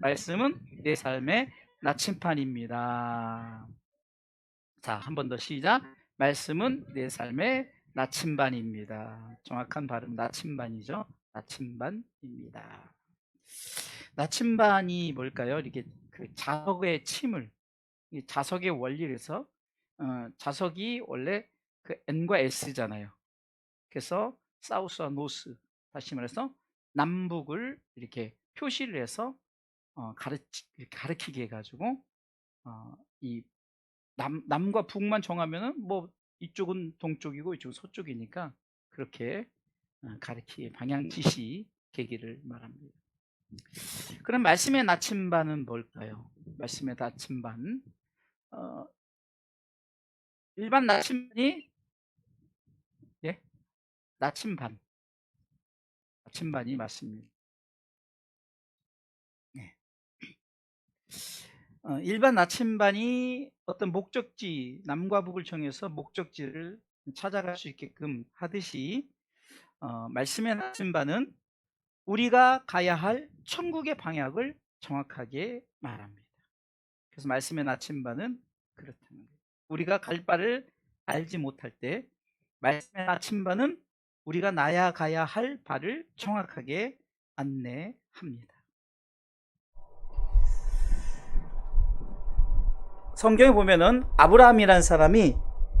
말씀은 내 삶의 나침반입니다. 자, 한 번 더 시작. 말씀은 내 삶의 나침반입니다. 정확한 발음 나침반이죠. 나침반입니다. 나침반이 뭘까요? 이렇게 그 자석의 침을 이 자석의 원리에서 어, 자석이 원래 그 N과 S잖아요. 그래서 사우스와 노스 다시 말해서 남북을 이렇게 표시를 해서 어, 가르치, 가르치게 해가지고 어, 이 남, 남과 북만 정하면은 뭐 이쪽은 동쪽이고 이쪽은 서쪽이니까 그렇게 어, 가르치 방향 지시 계기를 말합니다. 그럼 말씀의 나침반은 뭘까요? 말씀의 나침반 어, 일반 나침반이 예 나침반 나침반이 맞습니다. 일반 나침반이 어떤 목적지 남과 북을 정해서 목적지를 찾아갈 수 있게끔 하듯이 어, 말씀의 나침반은 우리가 가야 할 천국의 방향을 정확하게 말합니다. 그래서 말씀의 나침반은 그렇다는 거예요. 우리가 갈 바를 알지 못할 때 말씀의 나침반은 우리가 나야 가야 할 바를 정확하게 안내합니다. 성경에 보면은 아브라함이라는 사람이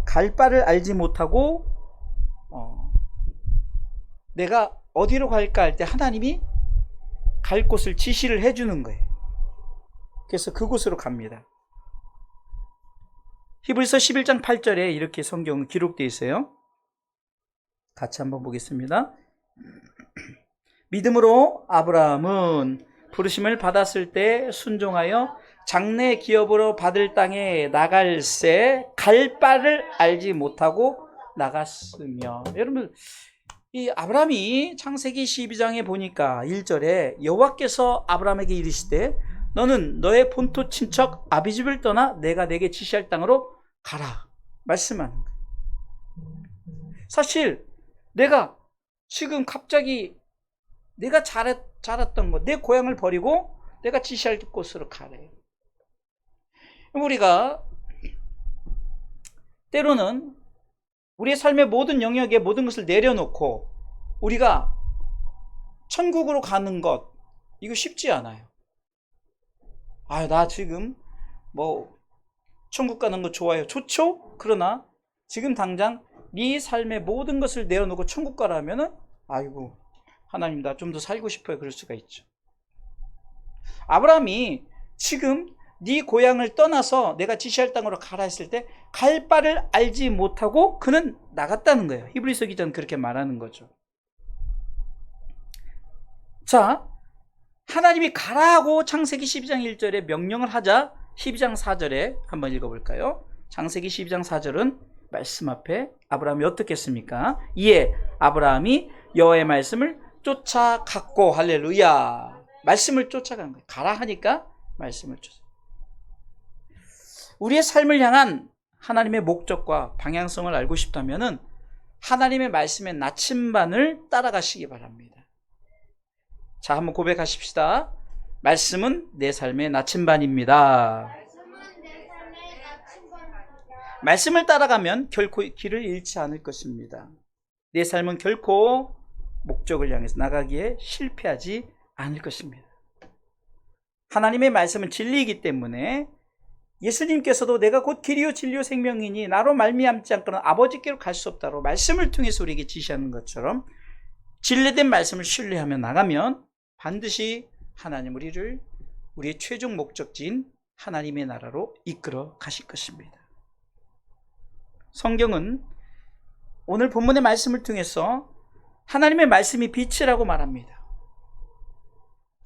갈 바를 알지 못하고 어, 내가 어디로 갈까 할 때 하나님이 갈 곳을 지시를 해주는 거예요. 그래서 그곳으로 갑니다. 히브리서 11장 8절에 이렇게 성경은 기록되어 있어요. 같이 한번 보겠습니다. 믿음으로 아브라함은 부르심을 받았을 때 순종하여 장래 기업으로 받을 땅에 나갈새 갈 바를 알지 못하고 나갔으며 여러분 이 아브라함이 창세기 12장에 보니까 1절에 여호와께서 아브라함에게 이르시되 너는 너의 본토 친척 아비집을 떠나 내가 내게 지시할 땅으로 가라 말씀하는. 사실 내가 지금 갑자기 내가 자랐, 자랐던 것, 내 고향을 버리고 내가 지시할 곳으로 가래요. 우리가 때로는 우리의 삶의 모든 영역에 모든 것을 내려놓고 우리가 천국으로 가는 것 이거 쉽지 않아요. 아, 나 지금 뭐 천국 가는 거 좋아요. 좋죠? 그러나 지금 당장 네 삶의 모든 것을 내려놓고 천국 가라면은 아이고 하나님 나 좀 더 살고 싶어요. 그럴 수가 있죠. 아브라함이 지금 네 고향을 떠나서 내가 지시할 땅으로 가라 했을 때 갈 바를 알지 못하고 그는 나갔다는 거예요. 히브리서 기자는 그렇게 말하는 거죠. 자, 하나님이 가라고 창세기 12장 1절에 명령을 하자 12장 4절에 한번 읽어볼까요? 창세기 12장 4절은 말씀 앞에 아브라함이 어떻게 했습니까? 이에 아브라함이 여호와의 말씀을 쫓아갔고 할렐루야 말씀을 쫓아간 거예요. 가라 하니까 말씀을 쫓아. 우리의 삶을 향한 하나님의 목적과 방향성을 알고 싶다면은 하나님의 말씀의 나침반을 따라가시기 바랍니다. 자, 한번 고백하십시다. 말씀은 내 삶의 나침반입니다. 말씀을 따라가면 결코 길을 잃지 않을 것입니다. 내 삶은 결코 목적을 향해서 나가기에 실패하지 않을 것입니다. 하나님의 말씀은 진리이기 때문에 예수님께서도 내가 곧 길이요 진리요 생명이니 나로 말미암지 않고는 아버지께로 갈 수 없다로 말씀을 통해서 우리에게 지시하는 것처럼 진리된 말씀을 신뢰하며 나가면 반드시 하나님 우리를 우리의 최종 목적지인 하나님의 나라로 이끌어 가실 것입니다. 성경은 오늘 본문의 말씀을 통해서 하나님의 말씀이 빛이라고 말합니다.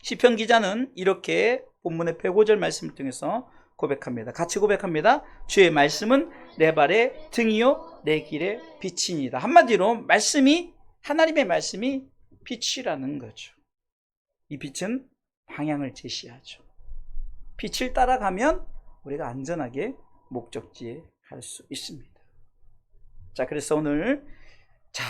시편 기자는 이렇게 본문의 105절 말씀을 통해서 고백합니다. 같이 고백합니다. 주의 말씀은 내 발의 등이요 내 길의 빛이니다. 한마디로 말씀이 하나님의 말씀이 빛이라는 거죠. 이 빛은 방향을 제시하죠. 빛을 따라가면 우리가 안전하게 목적지에 갈 수 있습니다. 자, 그래서 오늘 자,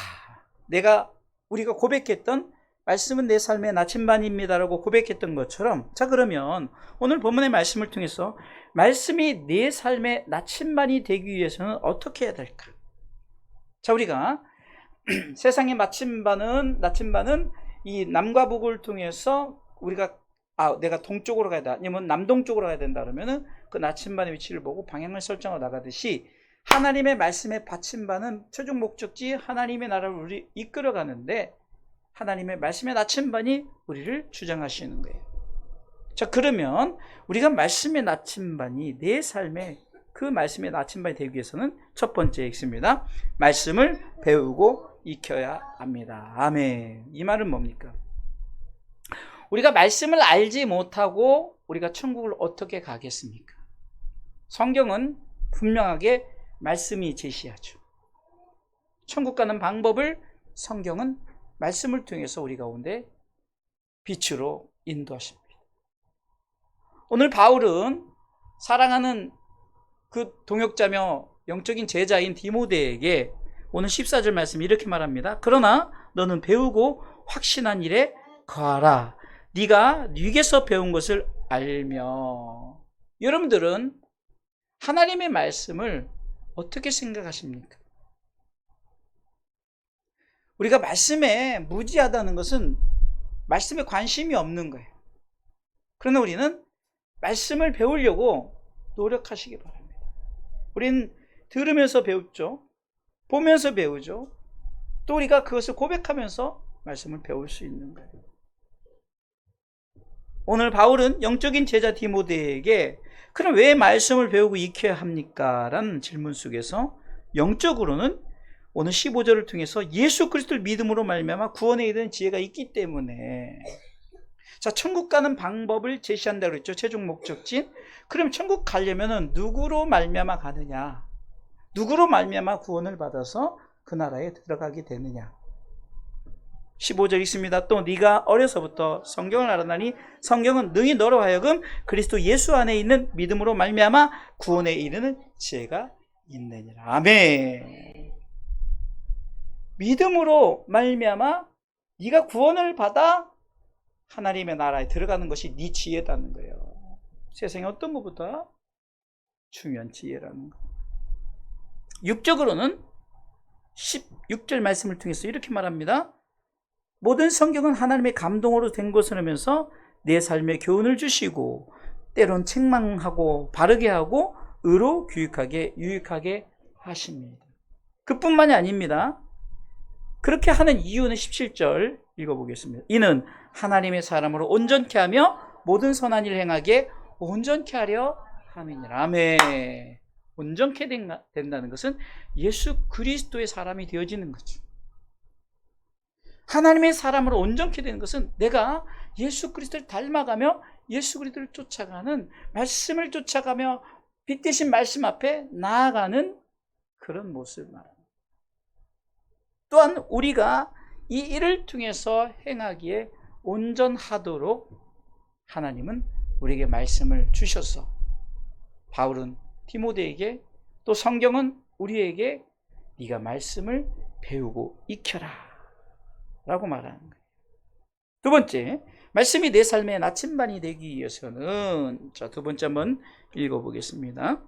내가 우리가 고백했던 말씀은 내 삶의 나침반입니다라고 고백했던 것처럼 자 그러면 오늘 본문의 말씀을 통해서 말씀이 내 삶의 나침반이 되기 위해서는 어떻게 해야 될까? 자 우리가 세상의 나침반은 나침반은 이 남과 북을 통해서 우리가 아 내가 동쪽으로 가야 돼 아니면 남동쪽으로 가야 된다 그러면은 그 나침반의 위치를 보고 방향을 설정해 나가듯이 하나님의 말씀의 받침반은 최종 목적지 하나님의 나라를 우리 이끌어 가는데 하나님의 말씀의 나침반이 우리를 주장하시는 거예요. 자, 그러면 우리가 말씀의 나침반이 내 삶에 그 말씀의 나침반이 되기 위해서는 첫 번째 X입니다. 말씀을 배우고 익혀야 합니다. 아멘. 이 말은 뭡니까? 우리가 말씀을 알지 못하고 우리가 천국을 어떻게 가겠습니까? 성경은 분명하게 말씀이 제시하죠. 천국 가는 방법을 성경은 말씀을 통해서 우리 가운데 빛으로 인도하십니다. 오늘 바울은 사랑하는 그 동역자며 영적인 제자인 디모데에게 오늘 14절 말씀 이렇게 말합니다. 그러나 너는 배우고 확신한 일에 거하라. 네가 네게서 배운 것을 알며 여러분들은 하나님의 말씀을 어떻게 생각하십니까? 우리가 말씀에 무지하다는 것은 말씀에 관심이 없는 거예요. 그러나 우리는 말씀을 배우려고 노력하시기 바랍니다. 우리는 들으면서 배웠죠. 보면서 배우죠. 또 우리가 그것을 고백하면서 말씀을 배울 수 있는 거예요. 오늘 바울은 영적인 제자 디모데에게 그럼 왜 말씀을 배우고 익혀야 합니까? 라는 질문 속에서 영적으로는 오늘 15절을 통해서 예수 그리스도를 믿음으로 말미암아 구원에 이르는 지혜가 있기 때문에 자 천국 가는 방법을 제시한다고 그랬죠 최종 목적지 그럼 천국 가려면은 누구로 말미암아 가느냐 누구로 말미암아 구원을 받아서 그 나라에 들어가게 되느냐 15절 있습니다. 또 네가 어려서부터 성경을 알아나니 성경은 능히 너로 하여금 그리스도 예수 안에 있는 믿음으로 말미암아 구원에 이르는 지혜가 있느니라. 아멘. 믿음으로 말미암아 네가 구원을 받아 하나님의 나라에 들어가는 것이 네 지혜다는 거예요. 세상에 어떤 것보다 중요한 지혜라는 거. 육적으로는 16절 말씀을 통해서 이렇게 말합니다. 모든 성경은 하나님의 감동으로 된 것을 하면서 내 삶에 교훈을 주시고 때론 책망하고 바르게 하고 의로 교육하게 유익하게 하십니다. 그뿐만이 아닙니다. 그렇게 하는 이유는 17절 읽어보겠습니다. 이는 하나님의 사람으로 온전케 하며 모든 선한 일 행하게 온전케 하려 함이니라. 아멘. 온전케 된다는 것은 예수 그리스도의 사람이 되어지는 거죠. 하나님의 사람으로 온전케 되는 것은 내가 예수 그리스도를 닮아가며 예수 그리스도를 쫓아가는 말씀을 쫓아가며 빛 대신 말씀 앞에 나아가는 그런 모습을 말합니다. 또한 우리가 이 일을 통해서 행하기에 온전하도록 하나님은 우리에게 말씀을 주셔서 바울은 디모데에게 또 성경은 우리에게 네가 말씀을 배우고 익혀라 라고 말하는 거예요. 두 번째, 말씀이 내 삶의 나침반이 되기 위해서는, 자, 두 번째 한번 읽어보겠습니다.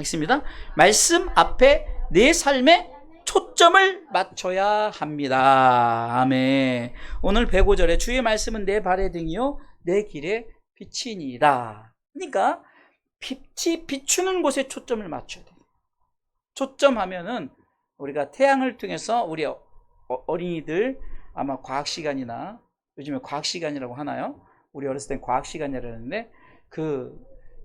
읽습니다. 말씀 앞에 내 삶의 초점을 맞춰야 합니다. 아멘. 오늘 105절에 주의 말씀은 내 발의 등이요, 내 길의 빛이니이다. 그러니까, 빛이 비추는 곳에 초점을 맞춰야 돼요. 초점하면은 우리가 태양을 통해서 우리 어린이들 아마 과학 시간이나 요즘에 과학 시간이라고 하나요? 우리 어렸을 땐 과학 시간이라는데 그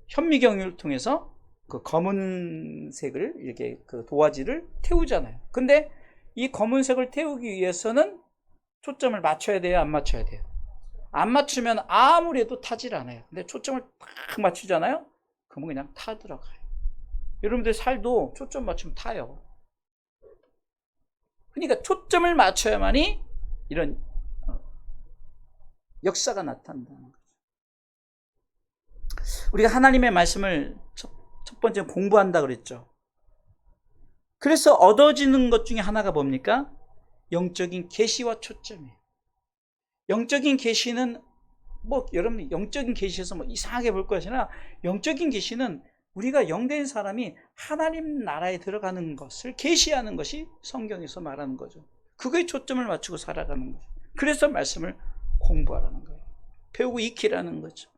현미경을 통해서 그 검은색을 이렇게 그 도화지를 태우잖아요. 근데 이 검은색을 태우기 위해서는 초점을 맞춰야 돼요, 안 맞춰야 돼요? 안 맞추면 아무리 해도 타질 않아요. 근데 초점을 딱 맞추잖아요? 그러면 그냥 타 들어가요. 여러분들 살도 초점 맞추면 타요. 그러니까 초점을 맞춰야만이 이런 어, 역사가 나타난다는 거죠. 우리가 하나님의 말씀을 첫, 첫 번째 공부한다 그랬죠. 그래서 얻어지는 것 중에 하나가 뭡니까? 영적인 계시와 초점이에요. 영적인 계시는 뭐 여러분 영적인 계시에서 뭐 이상하게 볼 것이나 영적인 계시는 우리가 영된 사람이 하나님 나라에 들어가는 것을 계시하는 것이 성경에서 말하는 거죠. 그거에 초점을 맞추고 살아가는 거죠. 그래서 말씀을 공부하라는 거예요. 배우고 익히라는 거죠.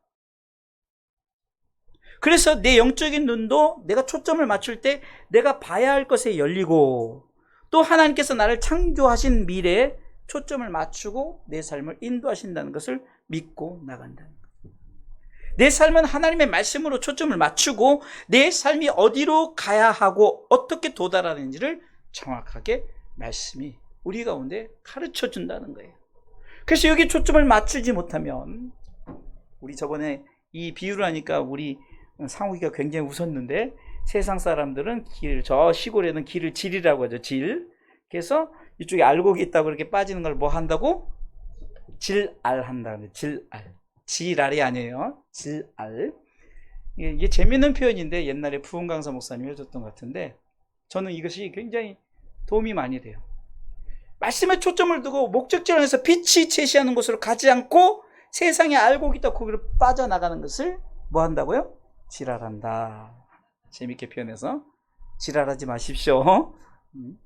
그래서 내 영적인 눈도 내가 초점을 맞출 때 내가 봐야 할 것에 열리고 또 하나님께서 나를 창조하신 미래에 초점을 맞추고 내 삶을 인도하신다는 것을 믿고 나간다는 거예요. 내 삶은 하나님의 말씀으로 초점을 맞추고 내 삶이 어디로 가야 하고 어떻게 도달하는지를 정확하게 말씀이 우리 가운데 가르쳐 준다는 거예요. 그래서 여기 초점을 맞추지 못하면 우리 저번에 이 비유를 하니까 우리 상욱이가 굉장히 웃었는데 세상 사람들은 길, 저 시골에는 길을 질이라고 하죠. 질. 그래서 이쪽에 알곡이 있다고 그렇게 빠지는 걸 뭐 한다고? 질알 한다는 질알. 질알이 아니에요. 질알. 이게, 이게 재밌는 표현인데 옛날에 부흥강사 목사님이 해줬던 것 같은데 저는 이것이 굉장히 도움이 많이 돼요. 말씀에 초점을 두고 목적지를 해서 빛이 제시하는 곳으로 가지 않고 세상에 알곡이 있다 거기로 빠져나가는 것을 뭐 한다고요? 지랄한다. 재밌게 표현해서 지랄하지 마십시오. 음.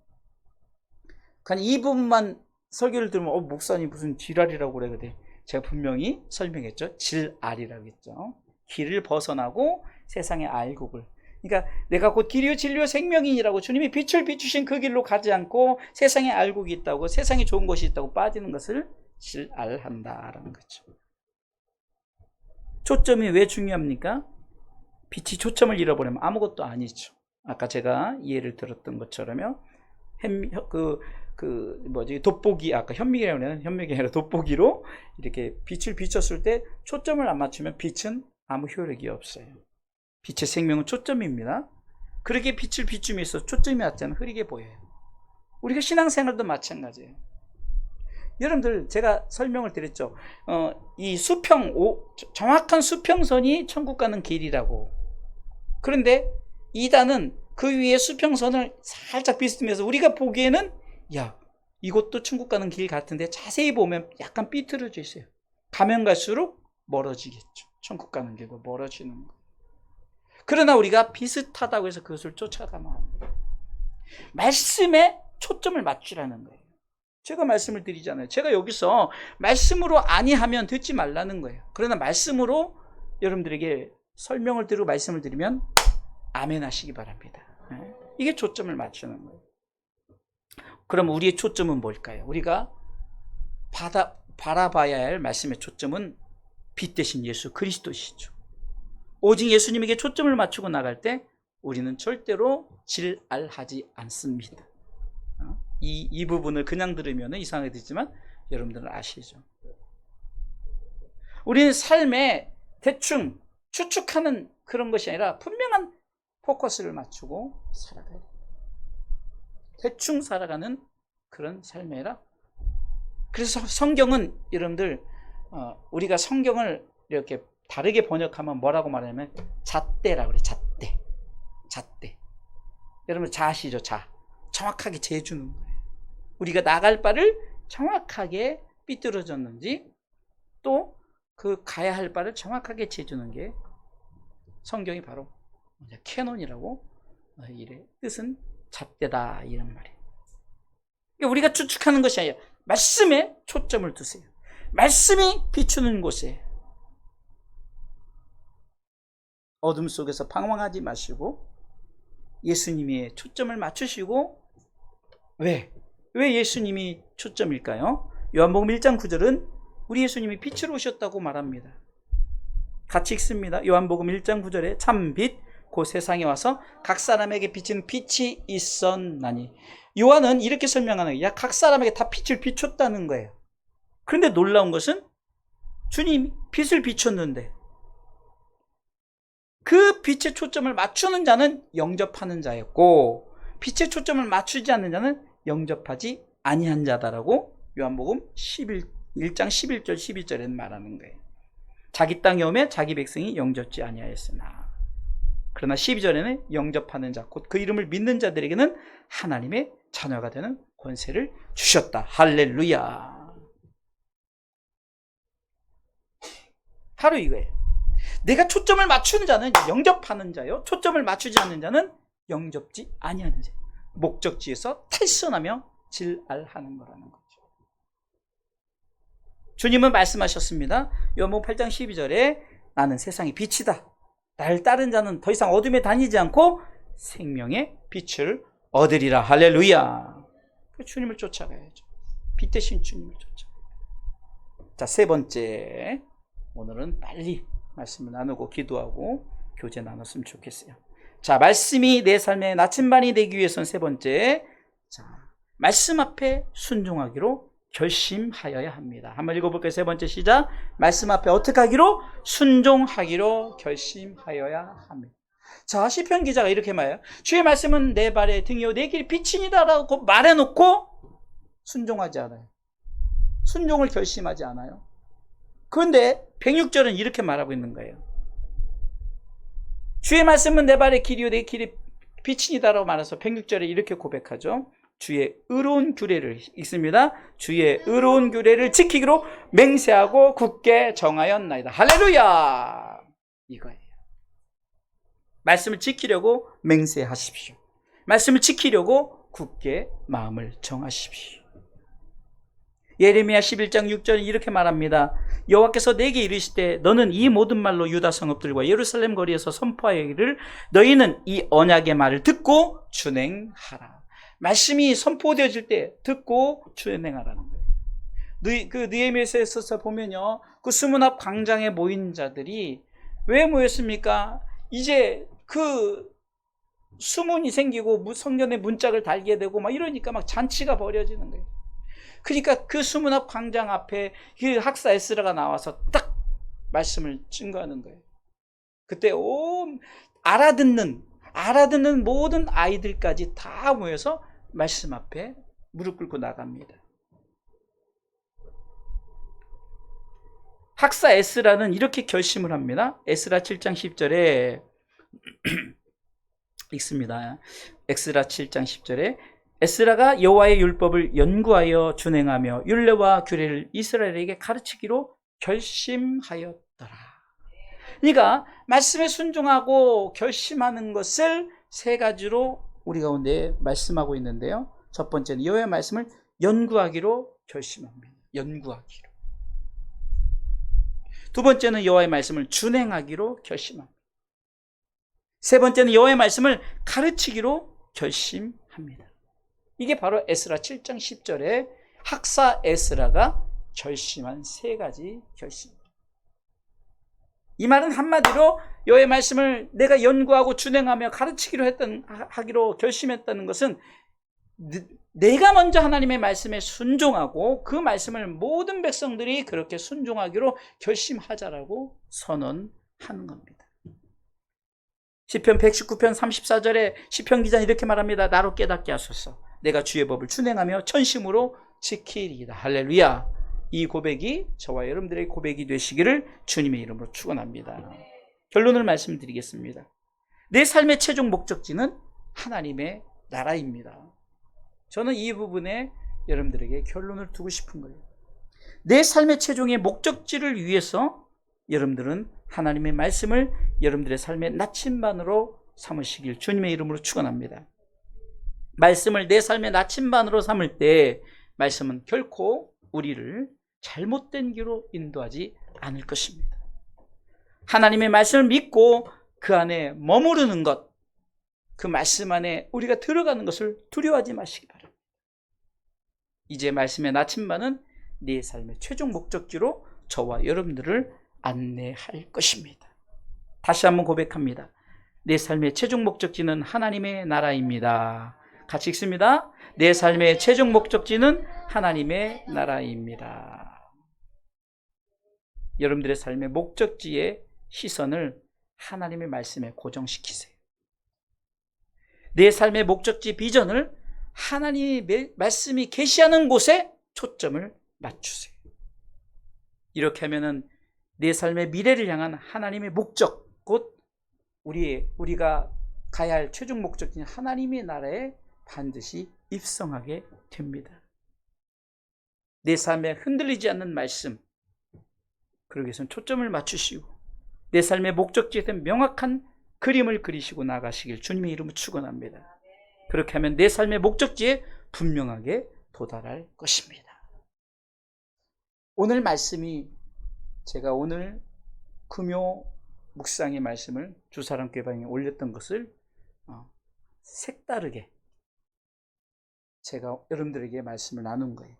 그냥 이 부분만 설교를 들으면 어 목사님 무슨 지랄이라고 그래 그래. 제가 분명히 설명했죠. 질알이라고 했죠. 길을 벗어나고 세상의 알곡을. 그러니까 내가 곧 길이요 진리요 생명이라고 주님이 빛을 비추신 그 길로 가지 않고 세상에 알곡이 있다고 세상에 좋은 것이 있다고 빠지는 것을 질알한다라는 거죠. 초점이 왜 중요합니까? 빛이 초점을 잃어버리면 아무것도 아니죠. 아까 제가 예를 들었던 것처럼요. 햄, 그, 그, 뭐지, 돋보기, 아까 현미경이라고 하는 현미경이 아니라 돋보기로 이렇게 빛을 비췄을 때 초점을 안 맞추면 빛은 아무 효력이 없어요. 빛의 생명은 초점입니다. 그렇게 빛을 비춤에 있어 초점이 않으면 흐리게 보여요. 우리가 신앙생활도 마찬가지예요. 여러분들 제가 설명을 드렸죠. 어, 이 수평 오, 정확한 수평선이 천국 가는 길이라고. 그런데 이단은 그 위에 수평선을 살짝 비스듬해서 우리가 보기에는 야 이것도 천국 가는 길 같은데 자세히 보면 약간 삐뚤어져 있어요. 가면 갈수록 멀어지겠죠. 천국 가는 길과 멀어지는 거. 그러나 우리가 비슷하다고 해서 그것을 쫓아가면 안 돼요. 말씀에 초점을 맞추라는 거예요. 제가 말씀을 드리잖아요. 제가 여기서 말씀으로 아니하면 듣지 말라는 거예요. 그러나 말씀으로 여러분들에게 설명을 드리고 말씀을 드리면 아멘 하시기 바랍니다. 네. 이게 초점을 맞추는 거예요. 그럼 우리의 초점은 뭘까요? 우리가 받아, 바라봐야 할 말씀의 초점은 빛 대신 예수 그리스도시죠. 오직 예수님에게 초점을 맞추고 나갈 때 우리는 절대로 질알하지 않습니다. 어? 이, 이 부분을 그냥 들으면 이상하게 듣지만 여러분들은 아시죠? 우리는 삶에 대충 추측하는 그런 것이 아니라 분명한 포커스를 맞추고 살아가야 됩니다. 대충 살아가는 그런 삶이라. 그래서 성경은 여러분들 어, 우리가 성경을 이렇게 다르게 번역하면 뭐라고 말하냐면 잣대라고 그래. 잣대. 잣대. 여러분 자 아시죠? 자. 정확하게 재주는 거예요. 우리가 나갈 바를 정확하게 삐뚤어졌는지 또 그 가야 할 바를 정확하게 재주는 게 성경이 바로 캐논이라고 이래 뜻은 잣대다 이런 말이에요. 그러니까 우리가 추측하는 것이 아니라 말씀에 초점을 두세요. 말씀이 비추는 곳에 어둠 속에서 방황하지 마시고 예수님의 초점을 맞추시고 왜? 왜 예수님이 초점일까요? 요한복음 1장 9절은 우리 예수님이 빛으로 오셨다고 말합니다. 같이 읽습니다. 요한복음 1장 9절에 참빛 그 세상에 와서 각 사람에게 비친 빛이 있었나니 요한은 이렇게 설명하는 거예요. 각 사람에게 다 빛을 비췄다는 거예요. 그런데 놀라운 것은 주님 빛을 비췄는데 그 빛의 초점을 맞추는 자는 영접하는 자였고 빛의 초점을 맞추지 않는 자는 영접하지 아니한 자다라고 요한복음 11, 1장 11절 12절에는 말하는 거예요. 자기 땅에 오면 자기 백성이 영접지 아니하였으나 그러나 12절에는 영접하는 자, 곧 그 이름을 믿는 자들에게는 하나님의 자녀가 되는 권세를 주셨다. 할렐루야. 바로 이거예요. 내가 초점을 맞추는 자는 영접하는 자요. 초점을 맞추지 않는 자는 영접지 아니하는 자. 목적지에서 탈선하며 질알하는 거라는 거죠. 주님은 말씀하셨습니다. 요한복음 8장 12절에 나는 세상의 빛이다. 나를 따른 자는 더 이상 어둠에 다니지 않고 생명의 빛을 얻으리라. 할렐루야. 그 주님을 쫓아가야죠. 빛 대신 주님을 쫓아. 자, 세 번째. 오늘은 빨리 말씀을 나누고 기도하고 교제 나눴으면 좋겠어요. 자, 말씀이 내 삶의 나침반이 되기 위해서는 세 번째. 자, 말씀 앞에 순종하기로 결심하여야 합니다. 한번 읽어볼까요? 세 번째 시작. 말씀 앞에 어떻게 하기로? 순종하기로 결심하여야 합니다. 자, 시편 기자가 이렇게 말해요. 주의 말씀은 내 발의 등이요 내길 빛이니다라고 말해놓고 순종하지 않아요. 순종을 결심하지 않아요. 그런데 106절은 이렇게 말하고 있는 거예요. 주의 말씀은 내 발의 길이요 내 길이 빛이니다라고 말해서 106절에 이렇게 고백하죠. 주의 의로운 규례를 읽습니다. 주의 의로운 규례를 지키기로 맹세하고 굳게 정하였나이다. 할렐루야! 이거예요. 말씀을 지키려고 맹세하십시오. 말씀을 지키려고 굳게 마음을 정하십시오. 예레미야 11장 6절에 이렇게 말합니다. 여호와께서 내게 이르시되 너는 이 모든 말로 유다 성읍들과 예루살렘 거리에서 선포하기를 너희는 이 언약의 말을 듣고 준행하라. 말씀이 선포되어질 때 듣고 준행하라는 거예요. 느, 그 느헤미야서에 서 보면요. 그 수문 앞 광장에 모인 자들이 왜 모였습니까? 이제 그 수문이 생기고 성전에 문짝을 달게 되고 막 이러니까 막 잔치가 벌어지는 거예요. 그러니까 그 수문 앞 광장 앞에 그 학사 에스라가 나와서 딱 말씀을 증거하는 거예요. 그때 온 알아듣는 알아듣는 모든 아이들까지 다 모여서 말씀 앞에 무릎 꿇고 나갑니다. 학사 에스라는 이렇게 결심을 합니다. 에스라 7장 10절에 읽습니다. 엑스라 7장 10절에 에스라가 여호와의 율법을 연구하여 준행하며 율례와 규례를 이스라엘에게 가르치기로 결심하였더라. 그러니까 말씀에 순종하고 결심하는 것을 세 가지로 우리 가운데 말씀하고 있는데요. 첫 번째는 여호와의 말씀을 연구하기로 결심합니다. 연구하기로. 두 번째는 여호와의 말씀을 준행하기로 결심합니다. 세 번째는 여호와의 말씀을 가르치기로 결심합니다. 이게 바로 에스라 7장 10절에 학사 에스라가 결심한 세 가지 결심입니다. 이 말은 한마디로 여호와의 말씀을 내가 연구하고 준행하며 가르치기로 했던 하기로 결심했다는 것은 내가 먼저 하나님의 말씀에 순종하고 그 말씀을 모든 백성들이 그렇게 순종하기로 결심하자라고 선언하는 겁니다. 시편 119편 34절에 시편 기자는 이렇게 말합니다. 나로 깨닫게 하소서. 내가 주의 법을 준행하며 천심으로 지키리이다. 할렐루야. 이 고백이 저와 여러분들의 고백이 되시기를 주님의 이름으로 축원합니다. 결론을 말씀드리겠습니다. 내 삶의 최종 목적지는 하나님의 나라입니다. 저는 이 부분에 여러분들에게 결론을 두고 싶은 거예요. 내 삶의 최종의 목적지를 위해서 여러분들은 하나님의 말씀을 여러분들의 삶의 나침반으로 삼으시길 주님의 이름으로 축원합니다. 말씀을 내 삶의 나침반으로 삼을 때 말씀은 결코 우리를 잘못된 길로 인도하지 않을 것입니다. 하나님의 말씀을 믿고 그 안에 머무르는 것, 그 말씀 안에 우리가 들어가는 것을 두려워하지 마시기 바랍니다. 이제 말씀의 나침반은 내 삶의 최종 목적지로 저와 여러분들을 안내할 것입니다. 다시 한번 고백합니다. 내 삶의 최종 목적지는 하나님의 나라입니다. 같이 읽습니다. 내 삶의 최종 목적지는 하나님의 나라입니다. 여러분들의 삶의 목적지의 시선을 하나님의 말씀에 고정시키세요. 내 삶의 목적지 비전을 하나님의 말씀이 계시하는 곳에 초점을 맞추세요. 이렇게 하면은 내 삶의 미래를 향한 하나님의 목적, 곧 우리 우리가 가야 할 최종 목적인 하나님의 나라에 반드시 입성하게 됩니다. 내 삶에 흔들리지 않는 말씀, 그러기 위해서는 초점을 맞추시고 내 삶의 목적지에 대한 명확한 그림을 그리시고 나가시길 주님의 이름으로 축원합니다. 그렇게 하면 내 삶의 목적지에 분명하게 도달할 것입니다. 오늘 말씀이 제가 오늘 금요 묵상의 말씀을 주사랑교방에 올렸던 것을 어, 색다르게 제가 여러분들에게 말씀을 나눈 거예요.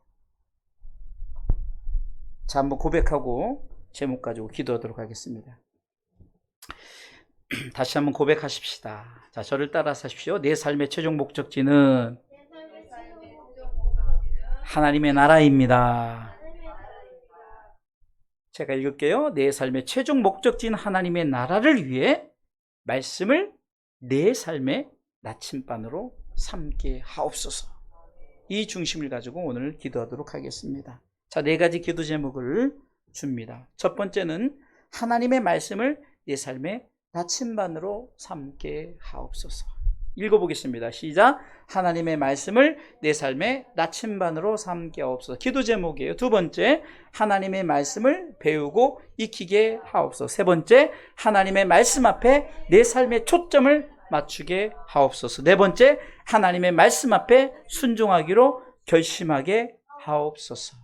자, 한번 고백하고 제목 가지고 기도하도록 하겠습니다. 다시 한번 고백하십시다. 자, 저를 따라서 하십시오. 내 삶의 최종 목적지는 하나님의 나라입니다. 제가 읽을게요. 내 삶의 최종 목적지인 하나님의 나라를 위해 말씀을 내 삶의 나침반으로 삼게 하옵소서. 이 중심을 가지고 오늘 기도하도록 하겠습니다. 자, 네 가지 기도 제목을 줍니다. 첫 번째는 하나님의 말씀을 내 삶의 나침반으로 삼게 하옵소서. 읽어보겠습니다. 시작. 하나님의 말씀을 내 삶의 나침반으로 삼게 하옵소서. 기도 제목이에요. 두 번째, 하나님의 말씀을 배우고 익히게 하옵소서. 세 번째, 하나님의 말씀 앞에 내 삶의 초점을 맞추게 하옵소서. 네 번째, 하나님의 말씀 앞에 순종하기로 결심하게 하옵소서.